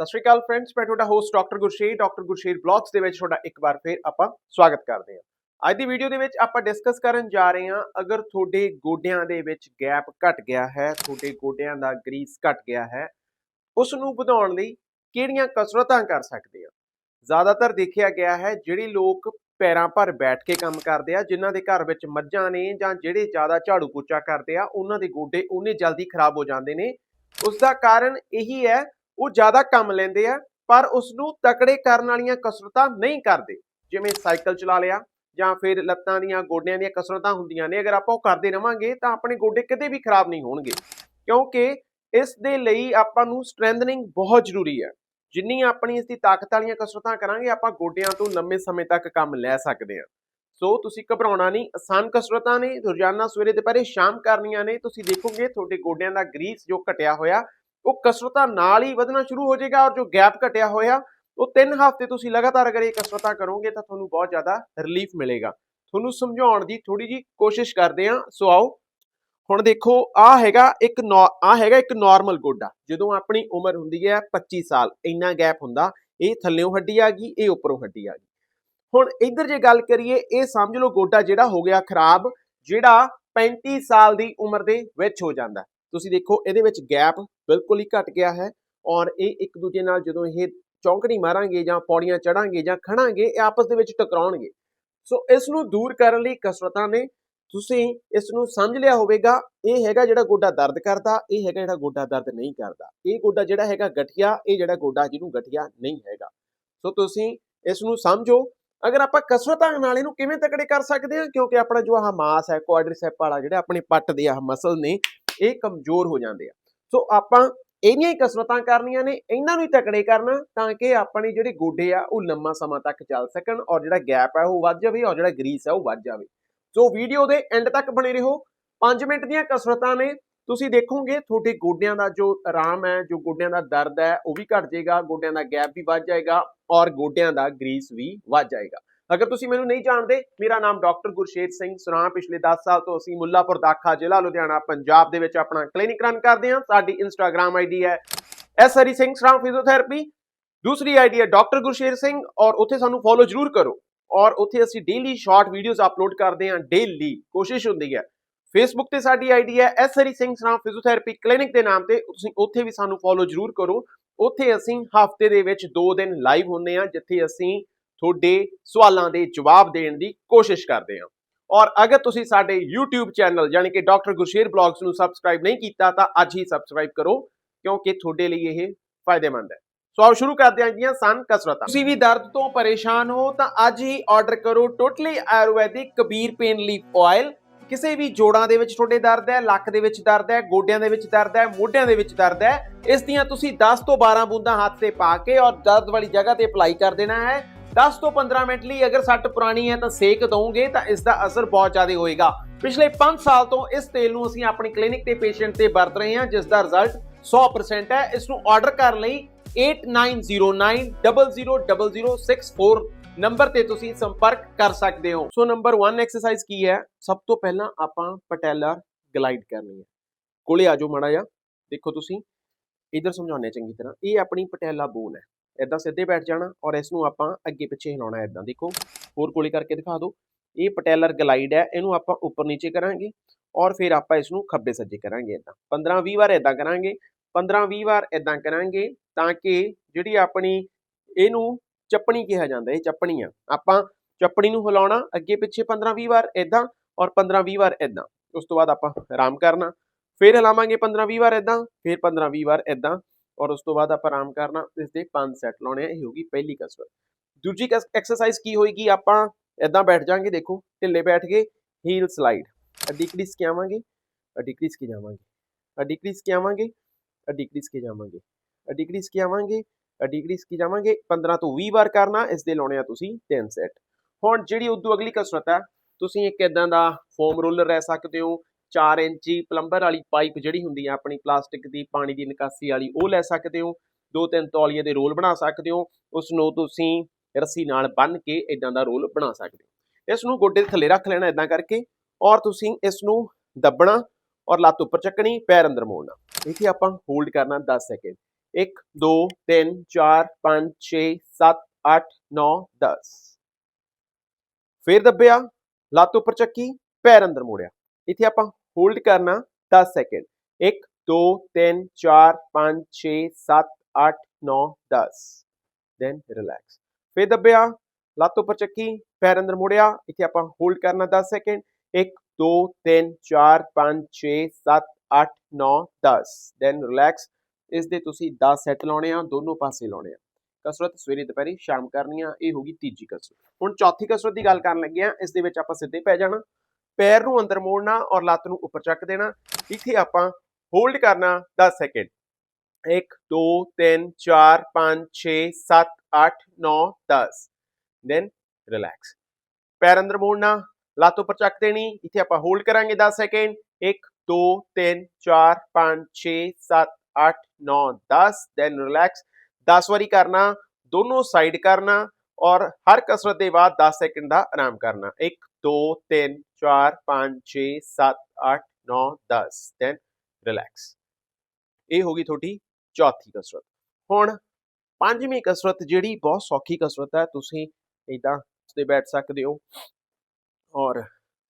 ਸਤਿ ਸ਼੍ਰੀ ਅਕਾਲ ਫਰੈਂਡਸ ਮੈਂ ਤੁਹਾਡਾ host doctor Gursher doctor Gursher vlogs ਦੇ ਵਿੱਚ ਤੁਹਾਡਾ ਇੱਕ ਵਾਰ ਫਿਰ ਆਪਾਂ ਸਵਾਗਤ ਕਰਦੇ ਹਾਂ। ਅੱਜ ਦੀ ਵੀਡੀਓ ਦੇ ਵਿੱਚ ਆਪਾਂ ਡਿਸਕਸ ਕਰਨ ਜਾ ਰਹੇ ਹਾਂ ਅਗਰ ਤੁਹਾਡੇ ਗੋਡਿਆਂ ਦੇ ਵਿੱਚ ਗੈਪ ਘਟ ਗਿਆ ਹੈ, ਤੁਹਾਡੇ ਗੋਡਿਆਂ ਦਾ ਗਰੀਸ ਘਟ ਗਿਆ ਹੈ ਉਸ ਨੂੰ ਵਧਾਉਣ ਲਈ ਕਿਹੜੀਆਂ ਕਸਰਤਾਂ ਕਰ ਸਕਦੇ ਆ ਜ਼ਿਆਦਾਤਰ ਦੇਖਿਆ ਗਿਆ ਹੈ ਜਿਹੜੇ ਲੋਕ ਪੈਰਾਂ ਪਰ ਬੈਠ ਕੇ ਕੰਮ ਕਰਦੇ ਆ, ਜਿਨ੍ਹਾਂ ਦੇ ਘਰ ਵਿੱਚ ਮੱਝਾਂ ਨੇ ਜਾਂ ਜਿਹੜੇ ਜ਼ਿਆਦਾ ਝਾੜੂ ਪੋਚਾ ਕਰਦੇ ਆ, ਉਹਨਾਂ ਦੇ ਗੋਡੇ ਉਹਨੇ ਜਲਦੀ ਖਰਾਬ ਹੋ ਜਾਂਦੇ ਨੇ। ਉਸ ਦਾ ਕਾਰਨ ਇਹੀ ਹੈ ਉਹ ਜ਼ਿਆਦਾ ਕੰਮ ਲੈਂਦੇ ਆ, ਪਰ ਉਸ ਨੂੰ ਤਕੜੇ ਕਰਨ ਵਾਲੀਆਂ ਕਸਰਤਾਂ ਨਹੀਂ ਕਰਦੇ। ਜਿਵੇਂ ਸਾਈਕਲ ਚਲਾ ਲਿਆ ਜਾਂ ਫਿਰ ਲੱਤਾਂ ਦੀਆਂ, ਗੋਡਿਆਂ ਦੀਆਂ ਕਸਰਤਾਂ ਹੁੰਦੀਆਂ ਨੇ, ਅਗਰ ਆਪਾਂ ਉਹ ਕਰਦੇ ਰਵਾਂਗੇ ਤਾਂ ਆਪਣੇ ਗੋਡੇ ਕਦੇ ਵੀ ਖਰਾਬ ਨਹੀਂ ਹੋਣਗੇ। ਕਿਉਂਕਿ ਇਸ ਦੇ ਲਈ ਆਪਾਂ ਨੂੰ ਸਟਰੈਂਥਨਿੰਗ ਬਹੁਤ ਜ਼ਰੂਰੀ ਹੈ। ਜਿੰਨੀ ਆਪਣੀ ਇਸ ਦੀ ਤਾਕਤ ਵਾਲੀਆਂ ਕਸਰਤਾਂ ਕਰਾਂਗੇ, ਆਪਾਂ ਗੋਡਿਆਂ ਤੋਂ ਲੰਮੇ ਸਮੇਂ ਤੱਕ ਕੰਮ ਲੈ ਸਕਦੇ ਹਾਂ। ਸੋ ਤੁਸੀਂ ਘਬਰਾਉਣਾ ਨਹੀਂ, ਆਸਾਨ ਕਸਰਤਾਂ ਨੇ, ਰੋਜ਼ਾਨਾ ਸਵੇਰੇ ਦੁਪਹਿਰੇ ਸ਼ਾਮ ਕਰਨੀਆਂ ਨੇ, ਤੁਸੀਂ ਦੇਖੋਗੇ ਤੁਹਾਡੇ ਗੋਡਿਆਂ ਦਾ ਗਰੀਸ ਜੋ ਘਟਿਆ ਹੋਇਆ ਉਹ ਕਸਰਤਾਂ ਨਾਲ ਹੀ ਵਧਣਾ ਸ਼ੁਰੂ ਹੋ ਜਾਏਗਾ ਔਰ ਜੋ ਗੈਪ ਘਟਿਆ ਹੋਇਆ, ਉਹ 3 ਹਫ਼ਤੇ ਤੁਸੀਂ ਲਗਾਤਾਰ ਅਗਰ ਇਹ ਕਸਰਤਾਂ ਕਰੋਗੇ ਤਾਂ ਤੁਹਾਨੂੰ ਬਹੁਤ ਜ਼ਿਆਦਾ ਰਿਲੀਫ ਮਿਲੇਗਾ। ਤੁਹਾਨੂੰ ਸਮਝਾਉਣ ਦੀ ਥੋੜੀ ਜੀ ਕੋਸ਼ਿਸ਼ ਕਰਦੇ ਹਾਂ। ਸੋ ਆਓ, ਹੁਣ ਦੇਖੋ ਆ ਹੈਗਾ ਇੱਕ ਆ ਹੈਗਾ ਇੱਕ ਨਾਰਮਲ ਗੋਡਾ। ਜਦੋਂ ਆਪਣੀ ਉਮਰ ਹੁੰਦੀ ਹੈ 25 ਸਾਲ, ਇੰਨਾ ਗੈਪ ਹੁੰਦਾ, ਇਹ ਥੱਲੇੋਂ ਹੱਡੀ ਆ ਗਈ, ਇਹ ਉੱਪਰੋਂ ਹੱਡੀ ਆ ਗਈ। ਹੁਣ ਇੱਧਰ ਜੇ ਗੱਲ ਕਰੀਏ, ਇਹ ਸਮਝ ਲਓ ਗੋਡਾ ਜਿਹੜਾ ਹੋ ਗਿਆ ਖਰਾਬ, ਜਿਹੜਾ 35 ਸਾਲ ਦੀ ਉਮਰ ਦੇ ਵਿੱਚ ਹੋ ਜਾਂਦਾ। ਤੁਸੀਂ ਦੇਖੋ ਇਹਦੇ ਵਿੱਚ ਗੈਪ ਬਿਲਕੁਲ ਹੀ ਘਟ ਗਿਆ ਹੈ ਔਰ ਇਹ ਇੱਕ ਦੂਜੇ ਨਾਲ ਜਦੋਂ ਇਹ ਚੌਂਕੜੀ ਮਾਰਾਂਗੇ ਜਾਂ ਪੌੜੀਆਂ ਚੜਾਂਗੇ ਜਾਂ ਖੜਾਂਗੇ ਇਹ ਆਪਸ ਦੇ ਵਿੱਚ ਟਕਰਾਉਣਗੇ। ਸੋ ਇਸ ਨੂੰ ਦੂਰ ਕਰਨ ਲਈ ਕਸਰਤਾਂ ਨੇ, ਤੁਸੀਂ ਇਸ ਨੂੰ ਸਮਝ ਲਿਆ ਹੋਵੇਗਾ, ਇਹ ਹੈਗਾ ਜਿਹੜਾ ਗੋਡਾ ਦਰਦ ਕਰਦਾ, ਇਹ ਹੈਗਾ ਜਿਹੜਾ ਗੋਡਾ ਦਰਦ ਨਹੀਂ ਕਰਦਾ। ਇਹ ਗੋਡਾ ਜਿਹੜਾ ਹੈਗਾ ਗਠੀਆ, ਇਹ ਜਿਹੜਾ ਗੋਡਾ ਜਿਹਨੂੰ ਗਠੀਆ ਨਹੀਂ ਹੈਗਾ। ਸੋ ਤੁਸੀਂ ਇਸ ਨੂੰ ਸਮਝੋ। ਅਗਰ ਆਪਾਂ ਕਸਰਤਾਂ ਨਾਲ ਇਹਨੂੰ ਕਿਵੇਂ ਤਕੜੇ ਕਰ ਸਕਦੇ ਹਾਂ? ਕਿਉਂਕਿ ਆਪਣਾ ਜੋ ਆਹ ਮਾਸ ਹੈ ਕੁਆਡਰੀਸੈਪ ਵਾਲਾ ਜਿਹੜਾ ਆਪਣੇ ਪੱਟ ਦੇ ਆਹ ਮਸਲ ਨੇ ਇਹ ਕਮਜ਼ੋਰ ਹੋ ਜਾਂਦੇ ਆ। ਸੋ ਆਪਾਂ ਇਹਨੀਆਂ ਹੀ ਕਸਰਤਾਂ ਕਰਨੀਆਂ ਨੇ, ਇਹਨਾਂ ਨੂੰ ਹੀ ਤਕੜੇ ਕਰਨਾ ਤਾਂ ਕਿ ਆਪਣੇ ਜਿਹੜੇ ਗੋਡੇ ਆ, ਉਹ ਲੰਮਾ ਸਮਾਂ ਤੱਕ ਚੱਲ ਸਕਣ ਔਰ ਜਿਹੜਾ ਗੈਪ ਹੈ ਉਹ ਵੱਧ ਜਾਵੇ ਔਰ ਜਿਹੜਾ ਗਰੀਸ ਹੈ ਉਹ ਵੱਧ ਜਾਵੇ। ਸੋ ਵੀਡੀਓ ਦੇ ਐਂਡ ਤੱਕ ਬਣੇ ਰਹੋ। 5 ਮਿੰਟ ਦੀਆਂ ਕਸਰਤਾਂ ਨੇ। ਤੁਸੀਂ ਦੇਖੋਗੇ ਤੁਹਾਡੇ ਗੋਡਿਆਂ ਦਾ ਜੋ ਆਰਾਮ ਹੈ, ਜੋ ਗੋਡਿਆਂ ਦਾ ਦਰਦ ਹੈ, ਉਹ ਵੀ ਘਟ ਜਾਏਗਾ, ਗੋਡਿਆਂ ਦਾ ਗੈਪ ਵੀ ਵੱਧ ਜਾਏਗਾ ਔਰ ਗੋਡਿਆਂ ਦਾ ਗਰੀਸ ਵੀ ਵੱਧ ਜਾਏਗਾ। ਅਗਰ ਤੁਸੀਂ ਮੈਨੂੰ ਨਹੀਂ ਜਾਣਦੇ, ਮੇਰਾ ਨਾਮ ਡਾਕਟਰ ਗੁਰਸ਼ੇਰ ਸਿੰਘ ਸੁਨਾਮ। ਪਿਛਲੇ 10 ਸਾਲ ਤੋਂ ਅਸੀਂ ਮੁੱਲਾਪੁਰ ਦਾਖਾ ਜ਼ਿਲ੍ਹਾ ਲੁਧਿਆਣਾ, ਪੰਜਾਬ ਦੇ ਵਿੱਚ ਆਪਣਾ ਕਲੀਨਿਕ ਰਨ ਕਰਦੇ ਹਾਂ। ਸਾਡੀ ਇੰਸਟਾਗ੍ਰam ਆਈਡੀ ਹੈ ਐਸ ਹਰੀ ਸਿੰਘ ਸੁਨਾਮ ਫਿਜ਼ੀਓਥੈਰੇਪੀ ਦੂਸਰੀ ਆਈਡੀ ਹੈ ਡਾਕਟਰ ਗੁਰਸ਼ੇਰ ਸਿੰਘ ਔਰ ਉੱਥੇ ਸਾਨੂੰ ਫੋਲੋ ਜ਼ਰੂਰ ਕਰੋ। ਔਰ ਉੱਥੇ ਅਸੀਂ ਡੇਲੀ ਸ਼ਾਰਟ ਵੀਡੀਓਜ਼ ਅਪਲੋਡ ਕਰਦੇ ਹਾਂ ਡੇਲੀ ਕੋਸ਼ਿਸ਼ ਹੁੰਦੀ ਹੈ। ਫੇਸਬੁੱਕ ਤੇ ਸਾਡੀ ਆਈਡੀ ਹੈ S Hari Singh Sunam physiotherapy clinic ਦੇ ਨਾਮ ਤੇ। ਤੁਸੀਂ ਉੱਥੇ ਵੀ ਸਾਨੂੰ ਫੋਲੋ ਜ਼ਰੂਰ ਕਰੋ। ਉੱਥੇ ਅਸੀਂ ਹਫ਼ਤੇ ਦੇ ਵਿੱਚ 2 ਦਿਨ ਲਾਈਵ ਹੁੰਦੇ ਹਾਂ, ਜਿੱਥੇ ਅਸੀਂ ਤੁਹਾਡੇ ਸਵਾਲਾਂ ਦੇ ਜਵਾਬ ਦੇਣ ਦੀ ਕੋਸ਼ਿਸ਼ ਕਰਦੇ ਹਾਂ। ਔਰ ਅਗਰ ਤੁਸੀਂ ਸਾਡੇ YouTube ਚੈਨਲ ਯਾਨੀ ਕਿ ਡਾਕਟਰ ਗੁਸ਼ੇਰ ਬਲੌਗਸ ਨੂੰ ਸਬਸਕ੍ਰਾਈਬ ਨਹੀਂ ਕੀਤਾ ਤਾਂ ਅੱਜ ਹੀ ਸਬਸਕ੍ਰਾਈਬ ਕਰੋ, ਕਿਉਂਕਿ ਤੁਹਾਡੇ ਲਈ ਇਹ ਫਾਇਦੇਮੰਦ ਹੈ। ਸੋ ਆਓ ਸ਼ੁਰੂ ਕਰਦੇ ਹਾਂ ਜੀਆਂ ਸਨ ਕਸਰਤਾਂ। ਤੁਸੀਂ ਵੀ ਦਰਦ ਤੋਂ ਪਰੇਸ਼ਾਨ ਹੋ ਤਾਂ ਅੱਜ ਹੀ ਆਰਡਰ ਕਰੋ totally Ayurvedic Kabir pain leaf oil ਕਿਸੇ ਵੀ ਜੋੜਾਂ ਦੇ ਵਿੱਚ ਤੁਹਾਡੇ ਦਰਦ ਹੈ, ਲੱਕ ਦੇ ਵਿੱਚ ਦਰਦ ਹੈ, ਗੋਡਿਆਂ ਦੇ ਵਿੱਚ ਦਰਦ ਹੈ, ਮੋਢਿਆਂ ਦੇ ਵਿੱਚ ਦਰਦ ਹੈ, ਇਸ ਦੀਆਂ ਤੁਸੀਂ 10 ਤੋਂ 12 ਬੂੰਦਾਂ ਹੱਥ ਤੇ ਪਾ ਕੇ ਔਰ ਦਰਦ ਵਾਲੀ ਜਗ੍ਹਾ ਤੇ ਅਪਲਾਈ ਕਰ ਦੇਣਾ ਹੈ। 10 ਤੋਂ 15 ਮਿੰਟ ਲਈ ਅਗਰ ਸੱਟ ਪੁਰਾਣੀ ਹੈ ਤਾਂ ਸੇਕ ਦਵੋਗੇ ਤਾਂ ਇਸ ਦਾ ਅਸਰ ਬਹੁਤ ਜ਼ਿਆਦਾ ਹੋਏਗਾ। ਪਿਛਲੇ 5 ਸਾਲ ਤੋਂ ਇਸ ਤੇਲ ਨੂੰ ਅਸੀਂ ਆਪਣੀ ਕਲੀਨਿਕ ਤੇ ਪੇਸ਼ੈਂਟ ਤੇ ਵਰਤ ਰਹੇ ਹਾਂ, ਜਿਸ ਦਾ ਰਿਜ਼ਲਟ 100% ਹੈ। ਇਸ ਨੂੰ ਆਰਡਰ ਕਰਨ ਲਈ 8909000064 ਨੰਬਰ ਤੇ ਤੁਸੀਂ ਸੰਪਰਕ ਕਰ ਸਕਦੇ ਹੋ। ਸੋ ਨੰਬਰ 1 ਐਕਸਰਸਾਈਜ਼ ਕੀ ਹੈ? ਸਭ ਤੋਂ ਪਹਿਲਾਂ ਆਪਾਂ ਪਟੈਲਰ ਗਲਾਈਡ ਕਰਨੀ ਹੈ। ਕੋਲੇ ਆਜੋ ਮਾੜਾ ਜਿਹਾ। ਦੇਖੋ ਤੁਸੀਂ, ਇਧਰ ਸਮਝਾਉਣੇ ਚੰਗੀ ਤਰ੍ਹਾਂ। ਇਹ ਆਪਣੀ ਪਟੈਲਾ ਬੋਨ ਹੈ। ਇਦਾਂ ਸਿੱਧੇ ਬੈਠ ਜਾਣਾ ਔਰ ਇਸ ਨੂੰ ਆਪਾਂ ਅੱਗੇ ਪਿੱਛੇ ਹਿਲਾਉਣਾ ਇਦਾਂ ਦੇਖੋ। ਹੋਰ ਕੋਲੇ ਕਰਕੇ ਦਿਖਾ ਦਿਓ। ਇਹ ਪਟੈਲਰ ਗਲਾਈਡ ਹੈ, ਇਹਨੂੰ ਆਪਾਂ ਉੱਪਰ ਨੀਚੇ ਕਰਾਂਗੇ ਔਰ ਫਿਰ ਆਪਾਂ ਇਸ ਨੂੰ ਖੱਬੇ ਸੱਜੇ ਕਰਾਂਗੇ ਇਦਾਂ 15 20 ਵਾਰ ਇਦਾਂ ਕਰਾਂਗੇ 15 20 ਵਾਰ ਇਦਾਂ ਕਰਾਂਗੇ ਤਾਂ ਕਿ ਜਿਹੜੀ ਆਪਣੀ ਇਹਨੂੰ ਚੱਪਣੀ ਕਿਹਾ ਜਾਂਦਾ, ਇਹ ਚੱਪਣੀ ਆ ਆਪਾਂ ਚੱਪਣੀ ਨੂੰ ਹਿਲਾਉਣਾ, ਅੱਗੇ ਪਿੱਛੇ 15 20 ਵਾਰ ਇਦਾਂ ਔਰ 15 20 ਵਾਰ ਇਦਾਂ ਉਸ ਤੋਂ ਬਾਅਦ ਆਪਾਂ ਆਰਾਮ ਕਰਨਾ, ਫਿਰ ਹਿਲਾਵਾਂਗੇ 15 20 ਵਾਰ ਇਦਾਂ ਫਿਰ 15 20 ਵਾਰ ਇਦਾਂ ਔਰ ਉਸ ਤੋਂ ਬਾਅਦ ਆਪਾਂ ਆਰਾਮ ਕਰਨਾ ਇਸ ਦੇ 5 ਸੈੱਟ ਲਾਉਣੇ ਆ ਇਹ ਹੋਗੀ ਪਹਿਲੀ ਕਸਰਤ ਦੂਜੀ ਐਕਸਰਸਾਈਜ਼ ਕੀ ਹੋਏਗੀ ਆਪਾਂ ਇਦਾਂ ਬੈਠ ਜਾਾਂਗੇ ਦੇਖੋ ਢਿੱਲੇ ਬੈਠ ਕੇ ਹੀਲ ਸਲਾਈਡ ਅੱਡੀ ਕ੍ਰੀਸ ਕੇ ਆਵਾਂਗੇ ਅੱਡੀ ਕ੍ਰੀਸ ਕੇ ਜਾਵਾਂਗੇ ਅੱਡੀ ਕ੍ਰੀਸ ਕੇ ਆਵਾਂਗੇ ਅੱਡੀ ਕ੍ਰੀਸ ਕੇ ਜਾਵਾਂਗੇ ਅੱਡੀ ਕ੍ਰੀਸ ਕੇ ਆਵਾਂਗੇ ਅੱਡੀ ਕ੍ਰੀਸ ਕੇ ਜਾਵਾਂਗੇ 15 ਤੋਂ 20 ਵਾਰ ਕਰਨਾ ਇਸ ਦੇ ਲਾਉਣੇ ਆ ਤੁਸੀਂ 3 ਸੈੱਟ ਹੁਣ ਜਿਹੜੀ ਉਦੋਂ ਅਗਲੀ ਕਸਰਤ ਹੈ ਤੁਸੀਂ ਇੱਕ ਇਦਾਂ ਦਾ ਫੋਮ ਰੋਲਰ ਲੈ ਸਕਦੇ ਹੋ 4 ਇੰਚੀ ਪਲੰਬਰ ਵਾਲੀ ਪਾਈਪ ਜਿਹੜੀ ਹੁੰਦੀ ਆ ਆਪਣੀ ਪਲਾਸਟਿਕ ਦੀ, ਪਾਣੀ ਦੀ ਨਿਕਾਸੀ ਵਾਲੀ, ਉਹ ਲੈ ਸਕਦੇ ਹੋ। ਦੋ ਤਿੰਨ ਤੌਲੀਏ ਦੇ ਰੋਲ ਬਣਾ ਸਕਦੇ ਹੋ। ਉਸ ਨੂੰ ਤੁਸੀਂ ਰੱਸੀ ਨਾਲ ਬੰਨ ਕੇ ਇਦਾਂ ਦਾ ਰੋਲ ਬਣਾ ਸਕਦੇ ਹੋ। ਇਸ ਨੂੰ ਗੋਡੇ ਦੇ ਥੱਲੇ ਰੱਖ ਲੈਣਾ ਇਦਾਂ ਕਰਕੇ ਔਰ ਤੁਸੀਂ ਇਸ ਨੂੰ ਦੱਬਣਾ ਔਰ ਲੱਤ ਉੱਪਰ ਚੱਕਣੀ, ਪੈਰ ਅੰਦਰ ਮੋੜਨਾ। ਇੱਥੇ ਆਪਾਂ ਹੋਲਡ ਕਰਨਾ 10 ਸੈਕਿੰਡ। 1 2 3 4 5 6 7 8 9 10 ਫਿਰ ਦੱਬਿਆ, ਲੱਤ ਉੱਪਰ ਚੱਕੀ, ਪੈਰ ਅੰਦਰ ਮੋੜਿਆ। ਇੱਥੇ ਆਪਾਂ ਹੋਲਡ ਕਰਨਾ 10 ਸੈਕਿੰਡ 1 2 3 4 5 6 7 8 9 10 ਦੈਨ ਰਿਲੈਕਸ ਫਿਰ ਦੱਬਿਆ, ਲੱਤ ਉੱਪਰ ਚੱਕੀ, ਪੈਰ ਅੰਦਰ ਮੁੜਿਆ, ਇੱਥੇ ਆਪਾਂ ਹੋਲਡ ਕਰਨਾ 10 ਸੈਕਿੰਡ 1 2 3 4 5 6 7 8 9 10 ਦੈਨ ਰਿਲੈਕਸ ਇਸ ਦੇ ਤੁਸੀਂ 10 ਸੈੱਟ ਲਾਉਣੇ ਆ, ਦੋਨੋਂ ਪਾਸੇ ਲਾਉਣੇ ਆ। ਕਸਰਤ ਸਵੇਰੇ, ਦੁਪਹਿਰੇ, ਸ਼ਾਮ ਕਰਨੀ ਆ, ਇਹ ਹੋਗੀ ਤੀਜੀ ਕਸਰਤ। ਹੁਣ ਚੌਥੀ ਕਸਰਤ ਦੀ ਗੱਲ ਕਰਨ ਲੱਗੇ ਆ, ਇਸ ਦੇ ਵਿੱਚ ਆਪਾਂ ਸਿੱਧੇ ਪੈ ਜਾਣਾ। ਪੈਰ ਨੂੰ ਅੰਦਰ ਮੋੜਨਾ ਔਰ ਲੱਤ ਨੂੰ ਉੱਪਰ ਚੱਕ ਦੇਣਾ। ਇੱਥੇ ਆਪਾਂ ਹੋਲਡ ਕਰਨਾ 10 ਸੈਕਿੰਡ 1 2 3 4 5 6 7 8 9 10 ਦੈਨ ਰਿਲੈਕਸ ਪੈਰ ਅੰਦਰ ਮੋੜਨਾ, ਲੱਤ ਉੱਪਰ ਚੱਕ ਦੇਣੀ। ਇੱਥੇ ਆਪਾਂ ਹੋਲਡ ਕਰਾਂਗੇ 10 ਸੈਕਿੰਡ 1 2 3 4 5 6 7 8 9 10 ਦੈਨ ਰਿਲੈਕਸ 10 ਵਾਰੀ ਕਰਨਾ, ਦੋਨੋਂ ਸਾਈਡ ਕਰਨਾ ਔਰ ਹਰ ਕਸਰਤ ਦੇ ਬਾਅਦ 10 ਸੈਕਿੰਡ ਦਾ ਆਰਾਮ ਕਰਨਾ। 1 2 3 4 5 6 7 8 9 10 ਦੈਨ ਰਿਲੈਕਸ ਇਹ ਹੋ ਗਈ ਤੁਹਾਡੀ ਚੌਥੀ ਕਸਰਤ ਹੁਣ ਪੰਜਵੀਂ ਕਸਰਤ ਜਿਹੜੀ ਬਹੁਤ ਸੌਖੀ ਕਸਰਤ ਹੈ ਤੁਸੀਂ ਇਦਾਂ ਤੇ ਬੈਠ ਸਕਦੇ ਹੋ ਔਰ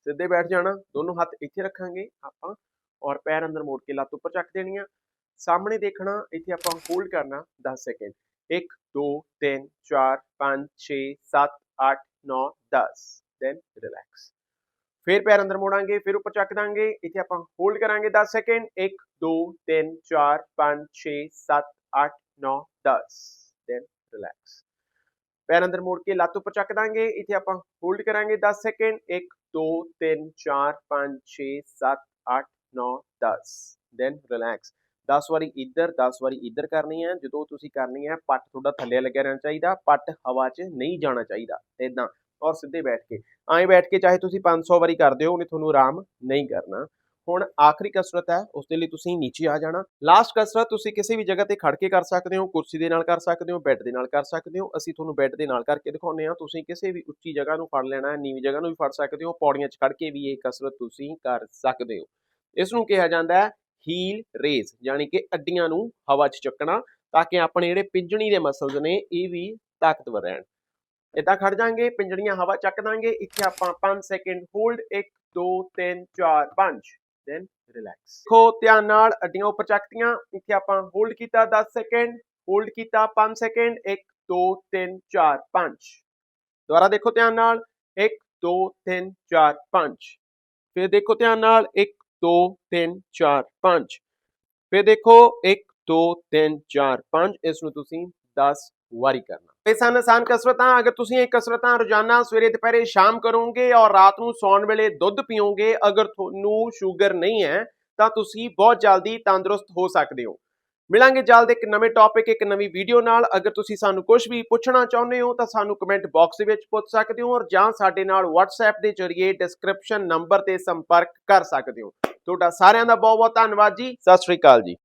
ਸਿੱਧੇ ਬੈਠ ਜਾਣਾ ਦੋਨੋਂ ਹੱਥ ਇੱਥੇ ਰੱਖਾਂਗੇ ਆਪਾਂ ਔਰ ਪੈਰ ਅੰਦਰ ਮੋੜ ਕੇ ਲੱਤ ਉੱਪਰ ਚੱਕ ਦੇਣੀਆਂ ਸਾਹਮਣੇ ਦੇਖਣਾ ਇੱਥੇ ਆਪਾਂ ਹੋਲਡ ਕਰਨਾ 10 ਸੈਕਿੰਡ 1 2 3 4 5 6 7 8 9 10 ਦੈਨ ਰਿਲੈਕਸ ਫਿਰ ਪੈਰ ਅੰਦਰ ਮੋੜਾਂਗੇ, ਫਿਰ ਉੱਪਰ ਚੱਕ ਦਾਂਗੇ, ਇੱਥੇ ਆਪਾਂ ਹੋਲਡ ਕਰਾਂਗੇ 10 ਸੈਕਿੰਡ 1 2 3 4 5 6 7 8 9 10 ਦੈਨ ਰਿਲੈਕਸ ਪੈਰ ਅੰਦਰ ਮੋੜ ਕੇ ਲੱਤ ਉੱਪਰ ਚੱਕ ਦਾਂਗੇ, ਇੱਥੇ ਆਪਾਂ ਹੋਲਡ ਕਰਾਂਗੇ 10 ਸੈਕਿੰਡ 1 2 3 4 5 6 7 8 9 10 ਦੈਨ ਰਿਲੈਕਸ 10 ਵਾਰੀ ਇੱਧਰ 10 ਵਾਰੀ ਇੱਧਰ ਕਰਨੀ ਹੈ, ਜਦੋਂ ਤੁਸੀਂ ਕਰਨੀ ਹੈ, ਪੱਟ ਤੁਹਾਡਾ ਥੱਲੇ ਲੱਗਿਆ ਰਹਿਣਾ ਚਾਹੀਦਾ, ਪੱਟ ਹਵਾ 'ਚ ਨਹੀਂ ਜਾਣਾ ਚਾਹੀਦਾ। ਇਦਾਂ ਔਰ ਸਿੱਧੇ ਬੈਠ ਕੇ। ਐਂ ਬੈਠ ਕੇ ਚਾਹੇ ਤੁਸੀਂ 500 ਵਾਰੀ ਕਰਦੇ ਹੋ, ਉਹਨੇ ਤੁਹਾਨੂੰ ਆਰਾਮ ਨਹੀਂ ਕਰਨਾ। ਹੁਣ ਆਖਰੀ ਕਸਰਤ ਹੈ ਉਸ ਦੇ ਲਈ ਤੁਸੀਂ ਨੀਚੇ ਆ ਜਾਣਾ। ਲਾਸਟ ਕਸਰਤ, ਤੁਸੀਂ ਕਿਸੇ ਵੀ ਜਗ੍ਹਾ ਤੇ ਖੜ ਕੇ ਕਰ ਸਕਦੇ ਹੋ, ਕੁਰਸੀ ਦੇ ਨਾਲ ਕਰ ਸਕਦੇ ਹੋ, ਬੈੱਡ ਦੇ ਨਾਲ ਕਰ ਸਕਦੇ ਹੋ। ਅਸੀਂ ਤੁਹਾਨੂੰ ਬੈੱਡ ਦੇ ਨਾਲ ਕਰਕੇ ਦਿਖਾਉਂਦੇ ਹਾਂ। ਤੁਸੀਂ ਕਿਸੇ ਵੀ ਉੱਚੀ ਜਗ੍ਹਾ ਨੂੰ ਫੜ ਲੈਣਾ ਹੈ ਨੀਵੀਂ ਜਗ੍ਹਾ ਨੂੰ ਵੀ ਫੜ ਸਕਦੇ ਹੋ। ਪੌੜੀਆਂ 'ਚ ਖੜ ਕੇ ਵੀ ਇਹ ਕਸਰਤ ਤੁਸੀਂ ਕਰ ਸਕਦੇ ਹੋ। ਇਸ ਨੂੰ ਕਿਹਾ ਜਾਂਦਾ ਹੈ ਹੀਲ ਰੇਜ਼ ਯਾਨੀ ਕਿ ਅੱਡੀਆਂ ਨੂੰ ਹਵਾ 'ਚ ਚੱਕਣਾ, ਤਾਂ ਕਿ ਆਪਣੇ ਜਿਹੜੇ ਪਿੰਜਣੀ ਦੇ ਮਸਲਸ ਨੇ, ਇਹ ਵੀ ਤਾਕਤਵਰ ਰਹਿਣ। ਇਦਾਂ ਖੜ ਜਾਾਂਗੇ, ਪਿੰਜੜੀਆਂ ਹਵਾ ਚੱਕ ਦਾਂਗੇ, ਇੱਥੇ ਆਪਾਂ 5 ਸੈਕਿੰਡ ਹੋਲਡ 1 2 3 4 5 ਦੈਨ ਰਿਲੈਕਸ ਦੇਖੋ, ਧਿਆਨ ਨਾਲ ਅੱਡੀਆਂ ਉੱਪਰ ਚੱਕਤੀਆਂ ਇੱਥੇ ਆਪਾਂ ਹੋਲਡ ਕੀਤਾ 10 ਸੈਕਿੰਡ ਹੋਲਡ ਕੀਤਾ 5 ਸੈਕਿੰਡ 1 2 3 4 5 ਦੁਬਾਰਾ ਦੇਖੋ ਧਿਆਨ ਨਾਲ 1 2 3 4 5 ਫਿਰ ਦੇਖੋ ਧਿਆਨ ਨਾਲ 1 2 3 4 5 ਫਿਰ ਦੇਖੋ 1 2 3 4 5 ਇਸ ਨੂੰ ਤੁਸੀਂ 10 ਵਾਰੀ ਕਰਨਾ। ਇਹ ਆਸਾਨ ਕਸਰਤਾਂ, ਅਗਰ ਤੁਸੀਂ ਇਹ ਕਸਰਤਾਂ ਰੋਜ਼ਾਨਾ ਸਵੇਰੇ, ਦੁਪਹਿਰੇ, ਸ਼ਾਮ ਕਰੋਗੇ ਔਰ ਰਾਤ ਨੂੰ ਸੌਣ ਵੇਲੇ ਦੁੱਧ ਪੀਓਗੇ, ਅਗਰ ਤੁਹਾਨੂੰ ਸ਼ੂਗਰ ਨਹੀਂ ਹੈ, ਤਾਂ ਤੁਸੀਂ ਬਹੁਤ ਜਲਦੀ ਤੰਦਰੁਸਤ ਹੋ ਸਕਦੇ ਹੋ। ਮਿਲਾਂਗੇ ਜਲਦ ਇੱਕ ਨਵੇਂ ਟੌਪਿਕ ਇੱਕ ਨਵੀਂ ਵੀਡੀਓ ਨਾਲ। ਅਗਰ ਤੁਸੀਂ ਸਾਨੂੰ ਕੁਝ ਵੀ ਪੁੱਛਣਾ ਚਾਹੁੰਦੇ ਹੋ, ਤਾਂ ਸਾਨੂੰ ਕਮੈਂਟ ਬਾਕਸ ਦੇ ਵਿੱਚ ਪੁੱਛ ਸਕਦੇ ਹੋ ਔਰ ਜਾਂ ਸਾਡੇ ਨਾਲ WhatsApp ਦੇ ਜ਼ਰੀਏ ਡਿਸਕ੍ਰਿਪਸ਼ਨ ਨੰਬਰ ਤੇ ਸੰਪਰਕ ਕਰ ਸਕਦੇ ਹੋ। ਤੁਹਾਡਾ ਸਾਰਿਆਂ ਦਾ ਬਹੁਤ ਬਹੁਤ ਧੰਨਵਾਦ ਜੀ। ਸਤਿ ਸ਼੍ਰੀ ਅਕਾਲ ਜੀ।